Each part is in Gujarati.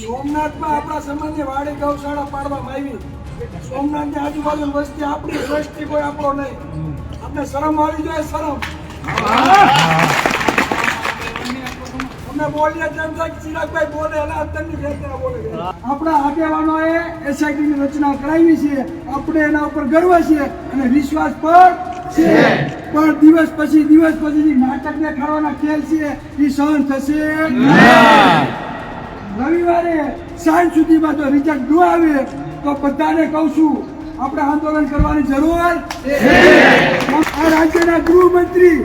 સોમનાથમાં આપણા સમાજની વાડી ગૌશાળા પાડવામાં આવી. સોમનાથની આજુબાજુ વસ્તી આપણી દ્રષ્ટિ કોઈ આપણો નહીં. આપણે શરમ આવી જોઈએ શરમ. તેમ થાય ચિરાગભાઈ બોલે એટલે અંદરની વેદના બોલે આપણા આગેવાનોએ SIT રચના કરાવી છે. આપણે એના ઉપર ગર્વ છે અને વિશ્વાસ પણ છે. પણ દિવસ પછી દિવસ પછી જે નાટક દેખાડવાના ખેલ છે. એ સહન થશે રવિવારે સાંજ સુધીમાં જો રિઝલ્ટ ન આવે તો બધાને કહું છું, આપણે આંદોલન કરવાની જરૂર આ રાજ્યના ગૃહમંત્રી,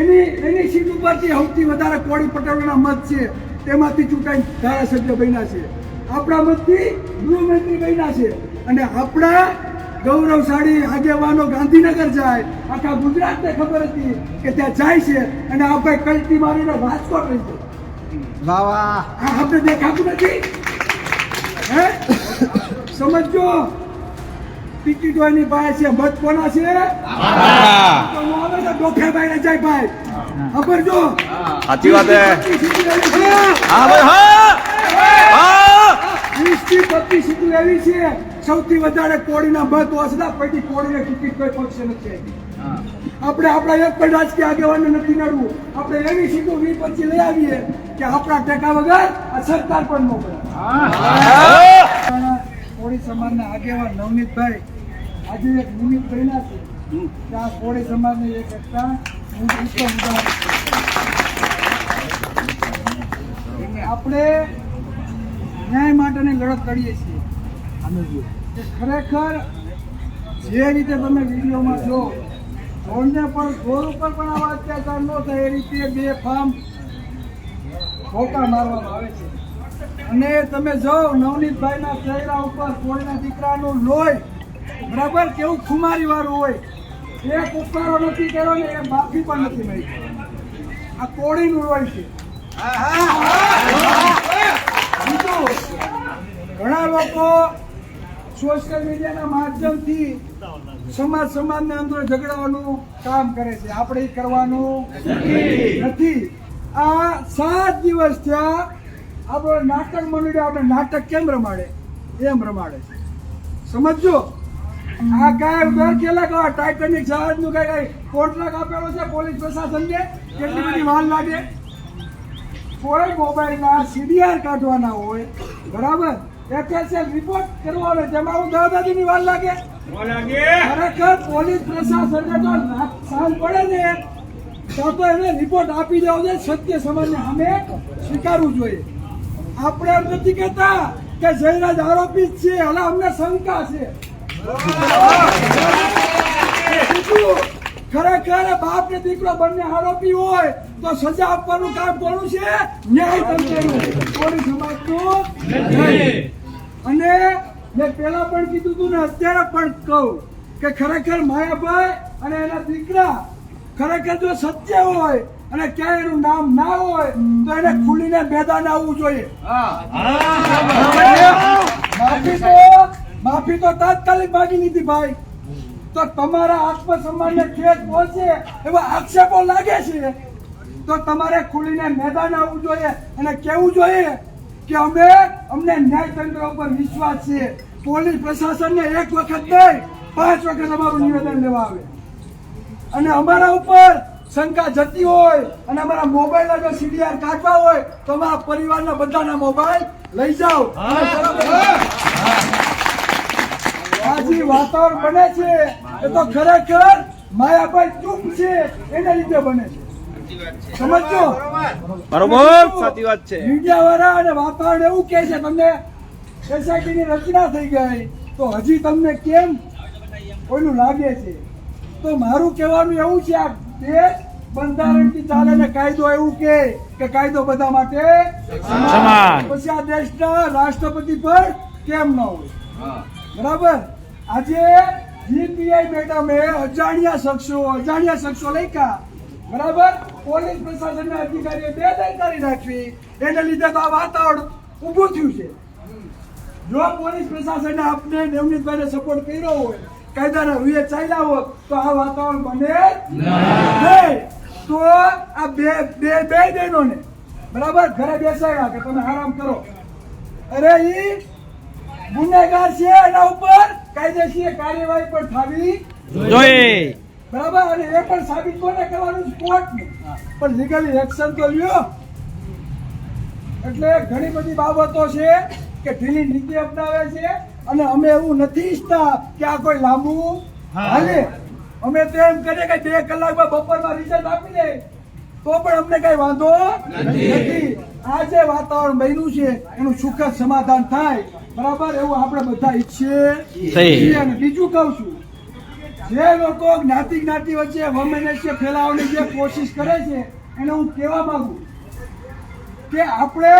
એની એની સીટ ઉપરથી સૌથી વધારે કોળી પટેલના મત છે. તેમાંથી ચૂંટાઈ ધારાસભ્ય બન્યા છે. આપણા મતથી ગૃહમંત્રી બન્યા છે. અને આપણા ગૌરવશાળી આગેવાનો ગાંધીનગર જાય, આખા ગુજરાતને ખબર હતી કે ત્યાં જાય છે. અને આપણે કલ્ટી મારીને રાજકોટ રહી છે વાહ વાહ. આપણે દેખાતું નથી હે? સમજો ટિકિટોની ભાઈ છે મત કોના છે? ડોફેભાઈ ને જાય ભાઈ. ખબર જો? સાચી વાત હે. હા ભાઈ હા. વીસથી પચીસ સીટો એવી છે. સૌથી વધારે કોળીના મત વસતા પછી કોળીને ટિકિટ કોઈ પક્ષે નથી આપી. આપણે આપણા એક પણ રાજકીય આગેવાનને નથી નડવું. આપણે એવી સીટો વી પછી લઈ આવીએ કે આપણા ટેકા વગર આ સરકાર પણ મોકલે કોળી સમાજના આગેવાન નવનીતભાઈ આજે એક નિમિત્ત બન્યા છે. કે આ કોળી સમાજને એક એકતા આપણે ન્યાય માટેની લડત કરીએ છીએ. ખરેખર જે રીતે તમે વિડીયોમાં જો જોડને પણ ઘોર ઉપર પણ આવા અત્યાચાર ન થાય, એ રીતે બે ફાર્મ ખોકા મારવામાં આવે છે. અને તમે જાઓ, નવનીતભાઈના ચહેરા ઉપર કોઈના દીકરાનું લોહી. બરાબર? કેવું ખુમારી વાળું હોય. એક ઉપકારો નથી કર્યો ને એ માફી પણ નથી મળી આ કોળીનું લોહી છે. બીજું, ઘણા લોકો સોશિયલ મીડિયાના માધ્યમથી સમાજ સમાજને અંદર ઝઘડાવાનું કામ કરે છે. આપણે કરવાનું નથી. આ સાત દિવસ થયા આપણો નાટક મંડળી આપણે નાટક કેમ રમાડે? એમ રમાડે છે. સમજો આ કાંઈ દર કેલા કહો ટાઇટેનિક જહાજનું કાંઈ કાંઈ કોન્ટ્રાક્ટ આપેલો છે પોલીસ પ્રશાસનને? કેટલી બધી વાર લાગે? કોઈ મોબાઈલના સીડીઆર કાઢવાના હોય, બરાબર? એફએસએલ રિપોર્ટ કરવાનો તેમાં હું દાદાજીની વાર લાગે. ખરેખર પોલીસ પ્રશાસન તો સાંજ પડે ને તો તો એને રિપોર્ટ આપી દેવો જોઈએ સત્ય સમાજને અમે સ્વીકારવું જોઈએ. આપણે એમ નથી કહેતા કે જયરાજ આરોપી જ છે હવે અમને શંકા છે. ખરેખર બાપ ને દીકરો બંને આરોપી હોય તો સજા આપવાનું કામ કોનું છે? ન્યાય તંત્રનું સમાજનું? અને મેં પેલા પણ કીધું હતું ને અત્યારે પણ કહું કે ખરેખર માયાભાઈ અને એના દીકરા ખરેખર જો સત્ય હોય અને ક્યાંય એનું નામ ના હોય તો એને ખુલીને મેદાન આવવું જોઈએ. માફી તો માફી તો તાત્કાલિક માગી લીધી ભાઈ. તો તમારા આત્મસન્માનને ઠેસ પહોંચે એવા આક્ષેપો લાગે છે. તો તમારે ખુલીને મેદાન આવવું જોઈએ અને કહેવું જોઈએ કે અમે અમને ન્યાયતંત્ર ઉપર વિશ્વાસ છે. પોલીસ પ્રશાસનને એક વખત નહીં પાંચ વખત અમારું નિવેદન લેવા આવે. અને અમારા ઉપર શંકા જતી હોય અને અમારા મોબાઈલના જો સીડીઆર કાઢવા હોય તો અમારા પરિવારના બધાના મોબાઈલ લઈ જાઓ. જે વાતાવરણ બને છે. એ તો ખરેખર માયાભાઈ ચૂપ છે. એના લીધે બને છે. સમજો બરોબર. સાચી વાત છે. મીડિયા વાળા અને વાતાવરણ એવું કે છે તમને SIT ની રચના થઈ ગઈ. તો હજી તમને કેમ કોઈનું લાગે છે? તો મારું કહેવાનું એવું છે આ દેશ બંધારણથી ચાલે ને કાયદો એવું કે કે કાયદો બધા માટે સમાન. પછી આ દેશના રાષ્ટ્રપતિ પર કેમ ન હોય? બરાબર? આજે જીપીઆઈ મેડમે અજાણ્યા શખ્સો અજાણ્યા શખ્સો લખ્યા. બરાબર? પોલીસ પ્રશાસનના અધિકારીએ બેદરકારી રાખવી એને લીધે તો આ વાતાવરણ ઊભું થયું છે. જો પોલીસ પ્રશાસને આપને નવનીતભાઈને સપોર્ટ કર્યો હોય, કાયદાના રૂએ ચાલ્યા હોત, તો આ વાતાવરણ બને નહીં. તો આ બે બે બે બહેનોને, બરાબર? ઘરે બેસાડ્યા કે તમે આરામ કરો. અરે ઈ ગુનેગાર છે એના ઉપર કાયદેશીર કાર્યવાહી પણ થવી જોઈએ. બરાબર? અને એ પણ સાબિત કોને કરવાનું કોર્ટને? પણ લીગલી એક્શન તો લ્યો. એટલે ઘણી બધી બાબતો છે કે ઢીલી નીતિ અપનાવે છે અને અમે એવું નથી ઈચ્છતા કે આ કોઈ લાંબુ હાલે. અમે તો એમ કરીએ કે બે કલાકમાં બપોરમાં રિઝલ્ટ આપી દે. તો પણ અમને કઈ વાંધો નથી. આ જે વાતાવરણ બન્યું છે એનું સુખદ સમાધાન થાય. બરાબર? એવું આપણે બધા ઈચ્છીએ. અને બીજું કહું છું. જે લોકો જ્ઞાતિ જ્ઞાતિ વચ્ચે વમનસ્ય ફેલાવવાની જે કોશિશ કરે છે એને હું કહેવા માંગુ કે આપણે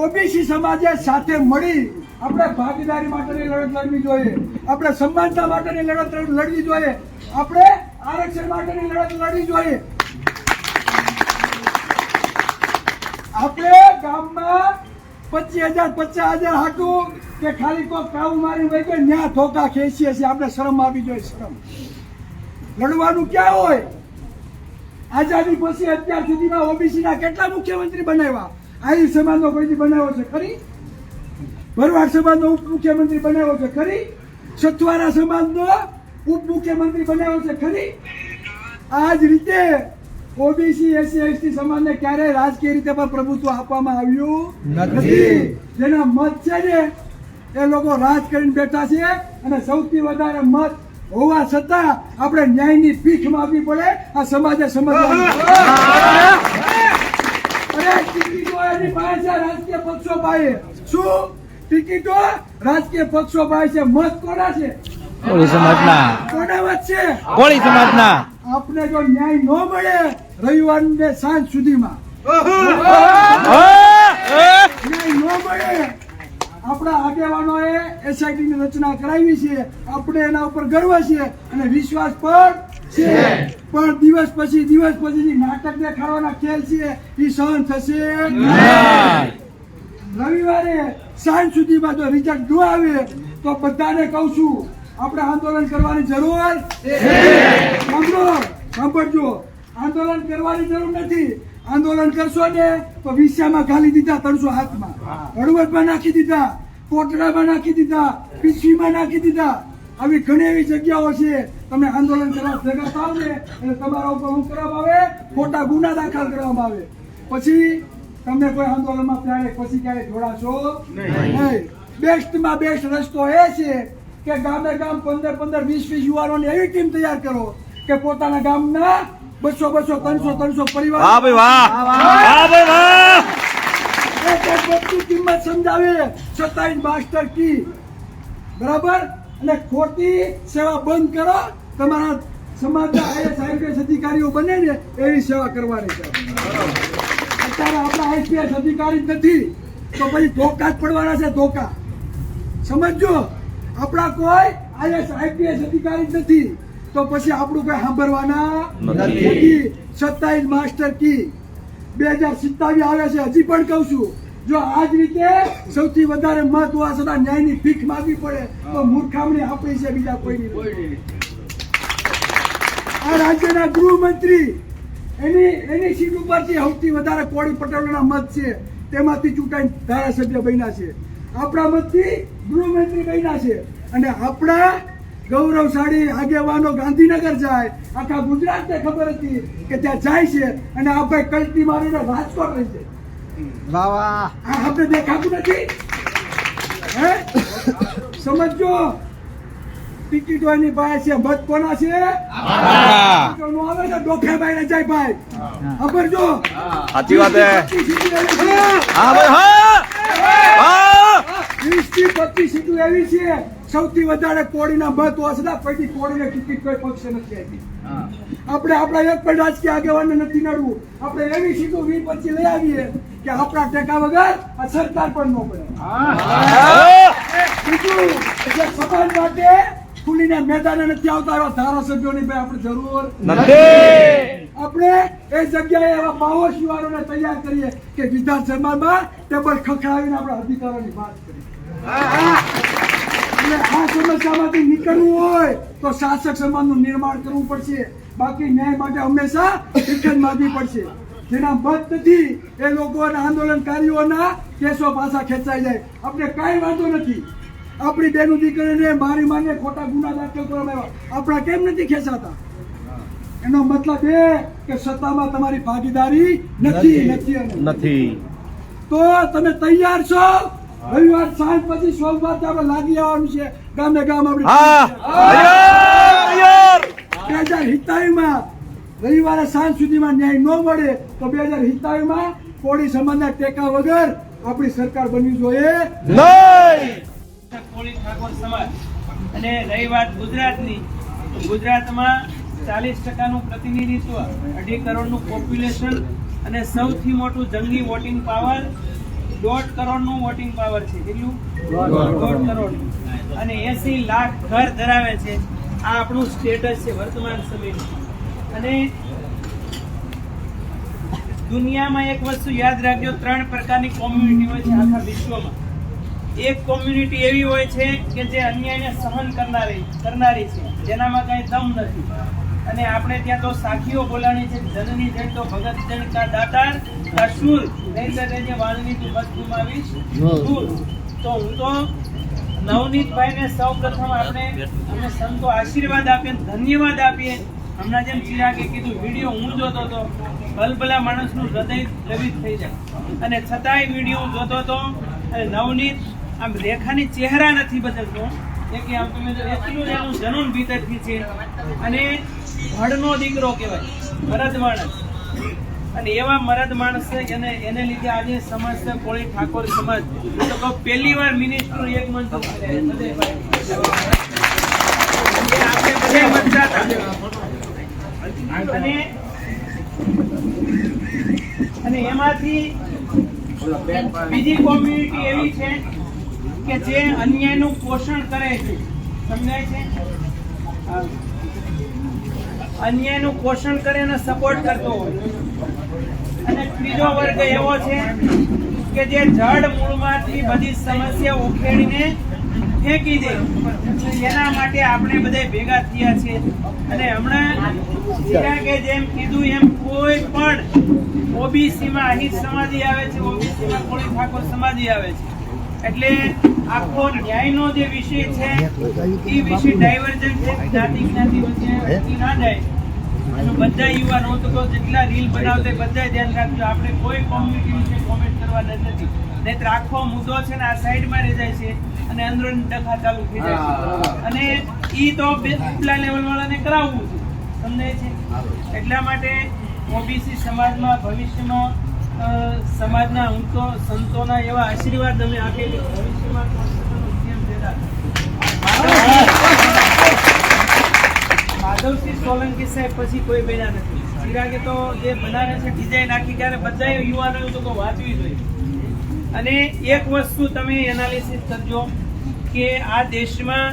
ઓબીસી સમાજે સાથે મળી આપણે ભાગીદારી માટેની લડત લડવી જોઈએ આપણે સમાનતા માટેની લડત લડવી જોઈએ આપણે આરક્ષણ માટેની લડત લડવી જોઈએ. આપણે ગામમાં પચીસ હજાર, પચાસ હજાર હાટું કે ખાલી કોઈ કાવ મારી વહી ગયો, ન્યા ધોકા ખેંચીએ છીએ. આપણે શરમ આવી જોઈએ શરમ લડવાનું ક્યાં હોય? આઝાદી પછી અત્યાર સુધીમાં ઓબીસીના કેટલા મુખ્યમંત્રી બનાવ્યા? આહિર સમાજનો કોઈથી બનાવ્યો છે, ખરી? ભરવાડ સમાજનો ઉપ મુખ્યમંત્રી બનાવ્યો છે, ખરી? સથવારા સમાજનો ઉપ મુખ્યમંત્રી બનાવ્યો છે, ખરી? આ જ રીતે ઓબીસી એસસી એસટી સમાજને ક્યારેય રાજકીય રીતે પણ પ્રભુત્વ આપવામાં આવ્યું નથી. જેના મત છે ને એ લોકો રાજ કરીને બેઠા છે અને સૌથી વધારે મત હોવા છતાં આપણે ન્યાયની પીઠ માપવી પડે આ સમાજે સમજવાનું અરે ટિકિટો એની પાસે છે રાજકીય પક્ષો પાસે. શું? ટિકિટો રાજકીય પક્ષો પાસે છે. મત કોના છે? કોળી સમાજના. કોના મત છે? કોળી સમાજના. આપને જો ન્યાય ન મળે રવિવાર ને સાંજ સુધીમાં. આપણા આગેવાનોએ એસઆઈટી ની રચના કરાવી છે. આપણે એના ઉપર ગર્વ છે અને વિશ્વાસ પણ છે. પણ દિવસ પછી દિવસ પછી જે નાટક દેખાડવાના ખેલ છે. એ સહન થશે રવિવારે સાંજ સુધીમાં જો રિઝલ્ટ ન આવે તો બધાને કહું છું આપણે આંદોલન કરવાની જરૂર સાંભળો સાંભળજો. આંદોલન કરવાની જરૂર નથી. આંદોલન કરશો ને તો વિસામાં ઘાલી દીધા ત્રણસો હાથમાં. હળવદમાં નાખી દીધા કોટડામાં નાખી દીધા પીછીમાં નાખી દીધા. આવી ઘણી એવી જગ્યાઓ છે. તમે આંદોલન કરવા ભેગા થાવ ને એટલે તમારા ઉપર હું કરવામાં આવે? ખોટા ગુના દાખલ કરવામાં આવે. પછી તમે કોઈ આંદોલનમાં ક્યારે પછી ક્યારે જોડાશો નહીં. બેસ્ટમાં બેસ્ટ રસ્તો એ છે કે ગામે ગામ પંદર પંદર વીસ વીસ યુવાનોની એવી ટીમ તૈયાર કરો કે પોતાના ગામના બસો બસો ત્રણસો ત્રણસો પરિવાર. વાહ ભાઈ વાહ. વાહ ભાઈ વાહ. એક એક વ્યક્તિ કિંમત સમજાવે. છતાંય માસ્ટર કી. બરાબર? અને ખોટી સેવા બંધ કરો. તમારા સમાજના આઈએસ આઈપીએસ અધિકારીઓ બને ને એવી સેવા કરવાની છે. અત્યારે આપણા આઈપીએસ અધિકારી જ નથી. તો પછી ધોકા જ પડવાના છે ધોકા. સમજજો? આપણા કોઈ આઈએસ આઈપીએસ અધિકારી જ નથી. તો પછી આપણું કોઈ સાંભળવાના નથી. સત્તાવીસ માસ્ટર કી. બે હજાર સિત્તાવીસ આવે છે. હજી પણ કહું છું જો આ જ રીતે સૌથી વધારે મત હોવા છતાં ન્યાયની ભીખ માગવી પડે તો મૂર્ખામણી આપણી છે બીજા કોઈની. આ રાજ્યના ગૃહમંત્રી એની એની સીટ ઉપરથી સૌથી વધારે કોળી પટેલોના મત છે. તેમાંથી ચૂંટાઈ ધારાસભ્ય બન્યા છે. આપણા મતથી ગૃહમંત્રી બન્યા છે. અને આપણા ગૌરવશાળી આગેવાનો ગાંધીનગર જાય. આખા ગુજરાતને ખબર હતી કે ત્યાં જાય છે અને આ ભાઈ કલ્ટી મારીને રાજકોટ રહી છે આ આપણે દેખાતું નથી? હે? સમજો ટિકિટો એની પાસે છે મત કોના છે? નો આવે તો ડોખે બાઈને જાય ભાઈ. સાંભળજો સાચી વાત હા. ભાઈ હા. હા. વીસથી પચીસ સીટો એવી છે. સૌથી વધારે કોળીના મત હોવા પછી કોળીને ટિકિટ કોઈ પક્ષે નથી આપી. આપણે આપણા એક પણ રાજકીય આગેવાનને નથી નડવું. આપણે એવી સીધું વી પછી લઈ આવીએ કે આપણા ટેકા વગર આ સરકાર પણ ન પડે. બીજું એટલે સમાજ માટે ખુલીને મેદાને નથી આવતા એવા ધારાસભ્યોની ભાઈ આપણે જરૂર નથી. આપણે એ જગ્યાએ એવા પાવર શિવારોને તૈયાર કરીએ કે વિધાનસભામાં ટેબલ ખખડાવીને આપણા અધિકારોની વાત કરીએ. એટલે આ સમસ્યામાંથી નીકળવું હોય તો શાસક સમાજનું નિર્માણ કરવું પડશે. બાકી ન્યાય માટે હંમેશા શિક્ષણ માંગવી પડશે. જેના મત નથી એ લોકોના આંદોલનકારીઓના કેસો પાછા ખેંચાઈ જાય. આપણે કાંઈ વાંધો નથી. આપણી બેનું દીકરીને મારી માને ખોટા ગુના દાખલ કરવામાં આવ્યા. આપણા કેમ નથી ખેંચાતા? એનો મતલબ એ કે સત્તામાં તમારી ભાગીદારી નથી નથી. નથી. તો તમે તૈયાર છો રવિવાર સાંજ પછી સોમવાર આપણે લાગી આવવાનું છે. ગામે ગામ આપણે બે હજાર હિતાવીમાં રવિવારે સાંજ સુધીમાં ન્યાય ન મળે તો બે હજાર હિતાવીમાં કોળી સમાજના ટેકા વગર આપણી સરકાર બનવી જોઈએ. નહીં. કોળી ઠાકોર સમાજ અને રહી વાત ગુજરાતની ગુજરાતમાં ચાલીસ ટકાનું પ્રતિનિધિત્વ અઢી કરોડનું પોપ્યુલેશન અને સૌથી મોટું જંગી વોટિંગ પાવર દોઢ કરોડનું વોટિંગ પાવર છે. કેટલું? દોઢ કરોડ. અને એસી લાખ ઘર ધરાવે છે. આ આપણું સ્ટેટસ છે વર્તમાન સમયનું અને દુનિયામાં એક વસ્તુ યાદ રાખજો ત્રણ પ્રકારની કોમ્યુનિટી હોય છે આખા વિશ્વમાં. એક કોમ્યુનિટી એવી હોય છે કે જે અન્યાયને સહન કરનારી કરનારી છે. જેનામાં કાંઈ દમ નથી. અને આપણે ત્યાં તો સાખીઓ બોલાણી છે, જનની જન તો ભગત જન કા દાતાર, કા નહીં રેજે વાળની તું બસ ગુમાવીશ તો હું તો નવનીતભાઈને સૌ પ્રથમ આપણે અમે સંતો આશીર્વાદ આપીએ, ધન્યવાદ આપીએ. હમણાં જેમ ચિરાગે કીધું, વીડિયો હું જોતો હતો, ભલભલા માણસનું હૃદય દ્રવિત થઈ જાય. અને છતાંય વીડિયો જોતો હતો, અને નવનીત આમ રેખાની ચહેરા નથી બદલતો કે આમ તમે જો એટલું એનું જનૂન ભીતરથી છે. અને ભડનો દીકરો કહેવાય, મરદ માણસ. અને એવા મરદ માણસ છે એને એને લીધે આજે સમાજ છે, કોળી ઠાકોર સમાજ. તો કહું, પહેલી વાર મિનિસ્ટર એક મંચ. અને અને એમાંથી બીજી કોમ્યુનિટી એવી છે કે જે અન્યાયનું પોષણ કરે છે. સમજાય છે? અન્યાયનું પોષણ કરે અને સપોર્ટ કરતો હોય. અને ત્રીજો વર્ગ એવો છે કે જે જડ મૂળમાંથી બધી સમસ્યા ઉખેડીને ફેંકી દે. એના માટે આપણે બધા ભેગા થયા છે અને હમણાં કે જેમ કીધું એમ કોઈ પણ ઓબીસીમાં અહીં સમાધિ આવે છે, ઓબીસીમાં કોળી ઠાકોર સમાધિ આવે છે. એટલે આખો ન્યાયનો જે વિષય છે એ વિષય ડાયવર્જન છે જ્ઞાતિ જ્ઞાતિ વચ્ચે ના જાય. અને બધા યુવાનો તો જેટલા રીલ બનાવતા બધા ધ્યાન રાખજો આપણે કોઈ કોમ્યુનિટી વિશે કોમેન્ટ કરવાના નથી. નહીતર આખો મુદ્દો છે ને આ સાઈડમાં રહી જાય છે અને અંદરોની ડખા ચાલુ થઈ જાય છે. અને એ તો ઉપલા લેવલ વાળાને કરાવવું છે. સમજાય છે. એટલા માટે ઓબીસી સમાજમાં ભવિષ્યમાં સમાજના હું સંતોના એવા આશીર્વાદ અમે આપેલી. ભવિષ્યમાં માધવસિંહ સોલંકી સાહેબ પછી કોઈ બન્યા નથી. ચિરાગે તો જે બનાવે છે, ડિઝાઇન આખી ત્યારે બધા યુવાનો તો કહું વાંચવી જોઈએ. અને એક વસ્તુ તમે એનાલિસિસ કરજો કે આ દેશમાં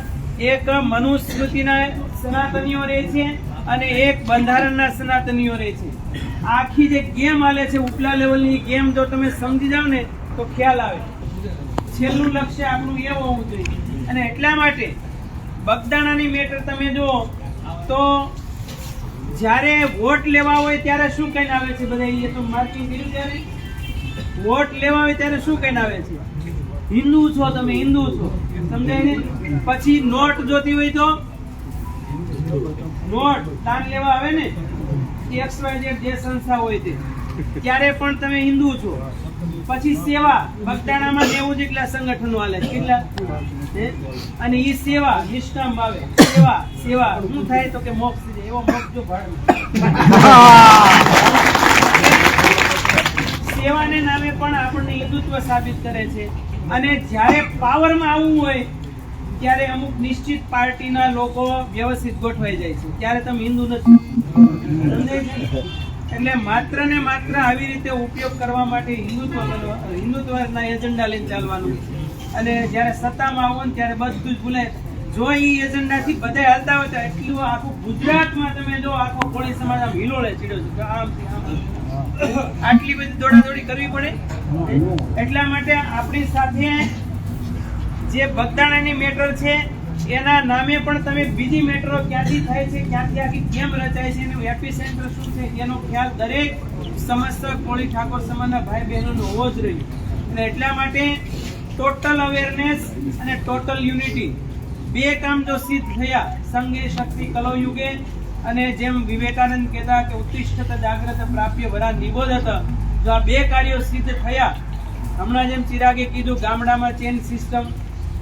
એક મનુસ્મૃતિના સનાતનીઓ રહે છે અને એક બંધારણના સનાતનીઓ રહે છે. આખી જે ગેમ આલે છે, ઉપલા લેવલની ગેમ જો તમે સમજી જાઓ ને, તો ખ્યાલ આવે. છેલ્લું લક્ષ્ય આપણું એ હોવું જોઈએ. અને એટલા માટે બગદાણાની મેટર તમે જુઓ, તો જ્યારે વોટ લેવા હોય ત્યારે શું કહીને આવે છે? બધા એ તો માર્કિંગ કર્યું ત્યારે? વોટ લેવા હોય ત્યારે શું કહીને આવે છે? હિન્દુ છો તમે, હિન્દુ છો. સમજાય ને પછી નોટ જોતી હોય તો? નોટ દાન લેવા આવે ને? એક્સ વાય ઝેડ જે સંસ્થા હોય તે. ત્યારે પણ તમે હિન્દુ છો, પછી સેવા બગદાણામાં નેવું જેટલા સંગઠનો હાલે કેટલા? અને ઈ સેવા નિષ્કામ ભાવે. સેવા સેવા, શું થાય તો કે મોક્ષ જાય એવો મોક્ષ જો સેવાને નામે પણ આપણને હિન્દુત્વ સાબિત કરે છે. અને જ્યારે પાવરમાં આવવું હોય, ત્યારે અમુક નિશ્ચિત પાર્ટીના લોકો વ્યવસ્થિત ગોઠવાઈ જાય છે. ત્યારે તમે હિન્દુ નથી. છે? એટલે માત્ર ને માત્ર આવી રીતે ઉપયોગ કરવા માટે હિન્દુત્વ હિન્દુત્વના એજન્ડા લઈને ચાલવાનું. અને જ્યારે સત્તામાં આવો ને ત્યારે બધું જ ભૂલાય. જો એ એજન્ડાથી બધા હાલતા હોય તો એટલું આખું ગુજરાતમાં તમે જો આખો કોળી સમાજ આમ હિલોળે ચીડો છો. આમ. આટલી બધી દોડાદોડી કરવી પડે? એટલા માટે આપણી સાથે જે બગદાણાની મેટર છે એના નામે પણ તમે બીજી મેટ્રો ક્યાંથી થાય છે, ક્યાંથી આખી કેમ રચાય છે, એનું સેન્ટર શું છે, એનો ખ્યાલ દરેક સમસ્ત કોળી ઠાકોર સમાજના ભાઈ બહેનોનો હોવો જ રહ્યો અને એટલા માટે ટોટલ અવેરનેસ અને ટોટલ યુનિટી બે કામ જો સિદ્ધ થયા સંગે શક્તિ કલો યુગે અને જેમ વિવેકાનંદ કહેતા કે ઉત્તિષ્ઠત જાગ્રત પ્રાપ્ય વરા હતા, જો આ બે કાર્યો સિદ્ધ થયા, હમણાં જેમ ચિરાગે કીધું ગામડામાં ચેન સિસ્ટમ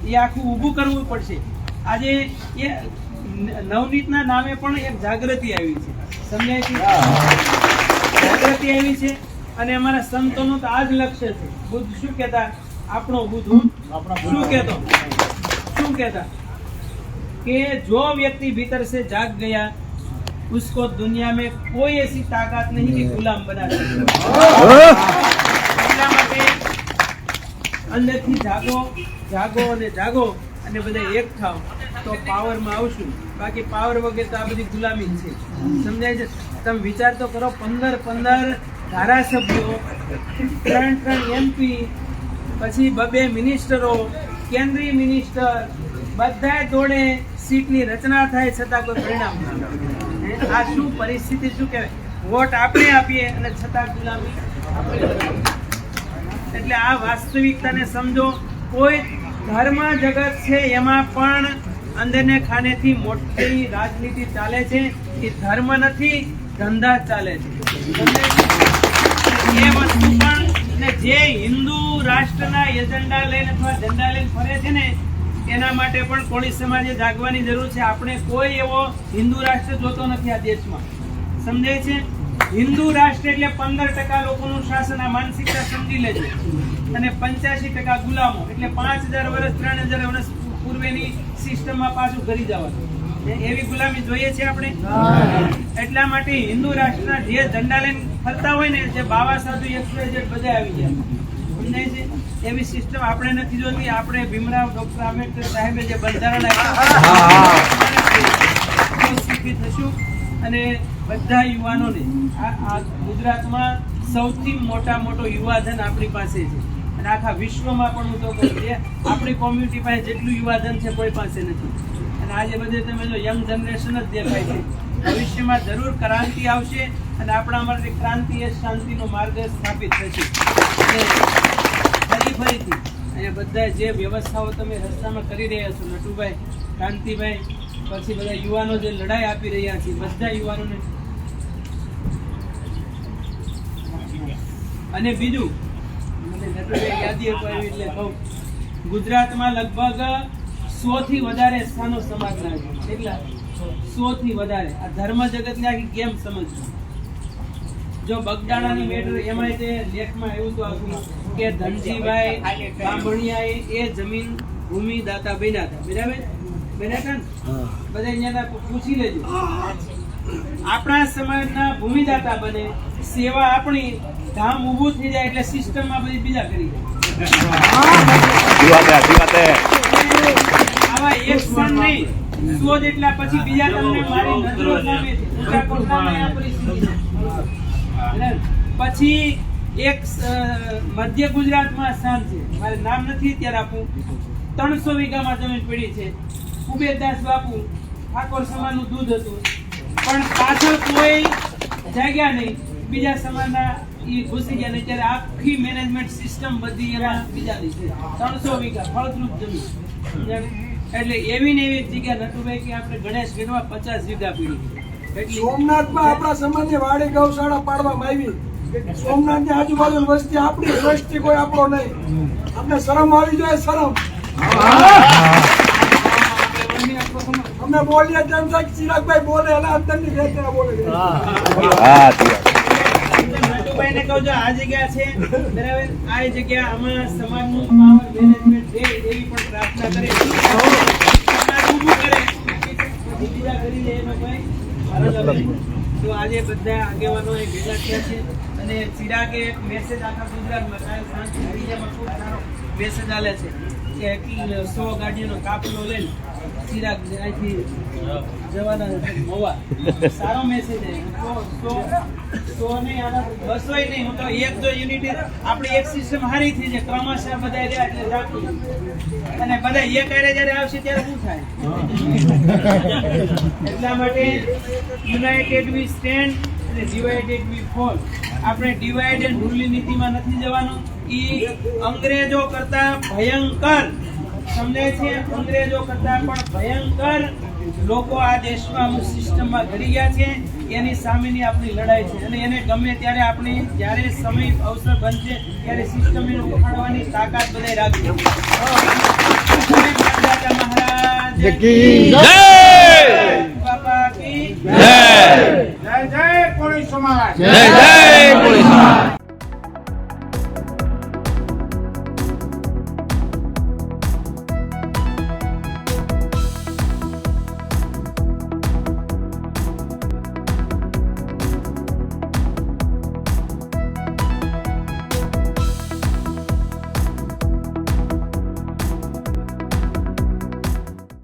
એ આખું ઊભું કરવું પડશે. આજે એ ન- નવનીતના નામે પણ એક જાગૃતિ આવી છે સમજાય છે જાગૃતિ આવી છે અને અમારા સંતોનું તો આ જ લક્ષ્ય છે બુદ્ધ શું કહેતા આપણો બુદ્ધ શું કહેતો શું કહેતા कि जो व्यक्ति भीतर से जाग गया उसको दुनिया में कोई ऐसी ताकत नहीं कि गुलाम बना सके એટલા માટે અંદરથી જાગો જાગો અને જાગો અને બધા એક થાવ તો પાવરમાં આવશું. બાકી પાવર વગર તો આ બધી ગુલામી છે. સમજાય છે? તમે વિચાર તો કરો, પંદર પંદર ધારાસભ્યો, ત્રણ ત્રણ એમપી પછી બબે મિનિસ્ટરો, કેન્દ્રીય મિનિસ્ટર બધા દોડે સીટની રચના થાય છતાં કોઈ પરિણામ ન. આ શું પરિસ્થિતિ, શું કહેવાય? વોટ આપણે આપીએ અને છતાં ગુલામી. એટલે આ વાસ્તવિકતાને સમજો, કોઈ ધર્મ જગત છે એમાં પણ અંદરને ખાનેથી મોટી રાજનીતિ ચાલે છે, એ ધર્મ નથી, ધંધા ચાલે છે. એ વસ્તુ પણ ને જે હિન્દુ રાષ્ટ્રના એજન્ડા લઈને અથવા ઝંડા લઈને ફરે છે ને, એના માટે પણ કોળી સમાજે જાગવાની જરૂર છે. આપણે કોઈ એવો હિન્દુ રાષ્ટ્ર જોતો નથી આ દેશમાં. સમજાય છે? હિન્દુ રાષ્ટ્ર એટલે પંદર ટકા લોકોનું શાસન, આ માનસિકતા સમજી લેજો. અને પંચ્યાસી ટકા ગુલામો, એટલે પાંચ હજાર વર્ષ, ત્રણ હજાર વર્ષ પૂર્વેની સિસ્ટમમાં પાછું કરી જવાનું. એ- એવી ગુલામી જોઈએ છે આપણે? એટલા માટે હિન્દુ રાષ્ટ્રના જે ઝંડા લઈને ફરતા હોય ને જે બાવા સાધુ XYZ બધા આવી ગયા. સમજાય છે? એવી સિસ્ટમ આપણે નથી જોતી. આપણે ભીમરાવ ડોક્ટર આંબેડકર સાહેબે જે બંધારણ આપ્યું થશું. અને બધા યુવાનોને આ ગુજરાતમાં સૌથી મોટા મોટો યુવાધન આપણી પાસે છે. અને આખા વિશ્વમાં પણ હું તો કહું કે આપણી કોમ્યુનિટી પાસે જેટલું યુવાધન છે કોઈ પાસે નથી. અને આજે બધે તમે જો યંગ જનરેશન જ દેખાય છે. ભવિષ્યમાં જરૂર ક્રાંતિ આવશે અને આપણા માટે ક્રાંતિ એ શાંતિનો માર્ગ સ્થાપિત થશે. ફરી ફરીથી અહીંયા બધા જે વ્યવસ્થાઓ તમે રસ્તામાં કરી રહ્યા છો, નટુભાઈ, કાંતિભાઈ, પછી બધા યુવાનો જે લડાઈ આપી રહ્યા છે, બધા યુવાનોને. અને બીજું યાદી અપાવી એટલે કહું ગુજરાતમાં લગભગ સો થી વધારે સ્થાનો સમાજના છે. કેટલા? સો થી વધારે. આ ધર્મ જગતને આખી કેમ સમજવું? જો બગદાણાની મેટર એમાંય તે લેખમાં એવું તો આખું કે ધનજીભાઈ બાંભણિયાએ એ જમીન ભૂમિ દાતા બન્યા હતા. બરાબર? બન્યા હતા ને? બધા અહીંયાના પૂછી લેજો. આપણા સમાજના ભૂમિદાતા બને સેવા આપણી ધામ ઊભું થઈ જાય એટલે સિસ્ટમમાં બધી બીજા કરી જાય પછી બીજા તમને મારી નજરો? પછી એક મધ્ય ગુજરાતમાં સ્થાન છે. મારે નામ નથી અત્યારે આપું. ત્રણસો વીઘામાં જમીન પડી છે. કુબેરદાસ બાપુ ઠાકોર સમાજનું દૂધ હતું. પણ પાછળ કોઈ જાગ્યા નહીં. બીજા સમાજના ઈ ઘૂસી ગયા ને ત્યારે આખી મેનેજમેન્ટ સિસ્ટમ બધી એમાં બીજાની છે. ત્રણસો વીઘા ફળદ્રુપ જમીન. એટલે એવી ને એવી જગ્યા નટુભાઈ કે આપણે ગણેશ ગીરમાં પચાસ વીઘા પીડી એટલે સોમનાથમાં આપણા સમાજની વાડી ગૌશાળા પાડવામાં આવી. સોમનાથની આજુબાજુ વસ્તી આપણી દ્રષ્ટિ કોઈ આપણો નહીં. આપણે શરમ આવી જોઈએ શરમ. અમે બોલીએ તેમ થાય ચિરાગભાઈ બોલે એના અંદરની વેદના બોલે ને કહું છું, આ જગ્યા છે. બરાબર? આ જગ્યા આમાં સમાજનું પાવર મેનેજમેન્ટ છે એવી પણ પ્રાર્થના કરે. સમાજ કરે. કોઈ. તો આજે બધા આગેવાનો અહીં ભેગા થયા છે. અને ચિરાગે મેસેજ આખા ગુજરાતમાં કાલે સાંજે ખૂબ સારો મેસેજ આલે છે કે સો ગાડીઓનો કાફલો લઈને ચિરાગ અહીંથી જવાના સારો મેસેજ સો નહીં હું તો એક જો યુનિટી આપણી એક સિસ્ટમ હારી થઈ છે. ક્રમશઃ બધા રહ્યા એટલે અને બધા એક આરે જ્યારે આવશે ત્યારે શું થાય? એટલા માટે યુનાઇટેડ વી સ્ટેન્ડ અને ડિવાઇડેડ વી ફોલ આપણે ડિવાઇડ એન્ડ રૂલની નીતિમાં નથી જવાનું. એ અંગ્રેજો કરતા ભયંકર સમજાય છે અંગ્રેજો કરતા પણ ભયંકર લોકો આ દેશમાં અમુક સિસ્ટમમાં ઘડી ગયા છે. એની સામેની આપણી લડાઈ છે. અને એને ગમે ત્યારે આપણે જ્યારે સમય અવસર બનશે ત્યારે સિસ્ટમ એને ઉખાડવાની તાકાત બધાય રાખજો રાજા મહારાજ જય બાપા કી જય. જય. જય પોલીસ સમાજ. જય જય પોલીસ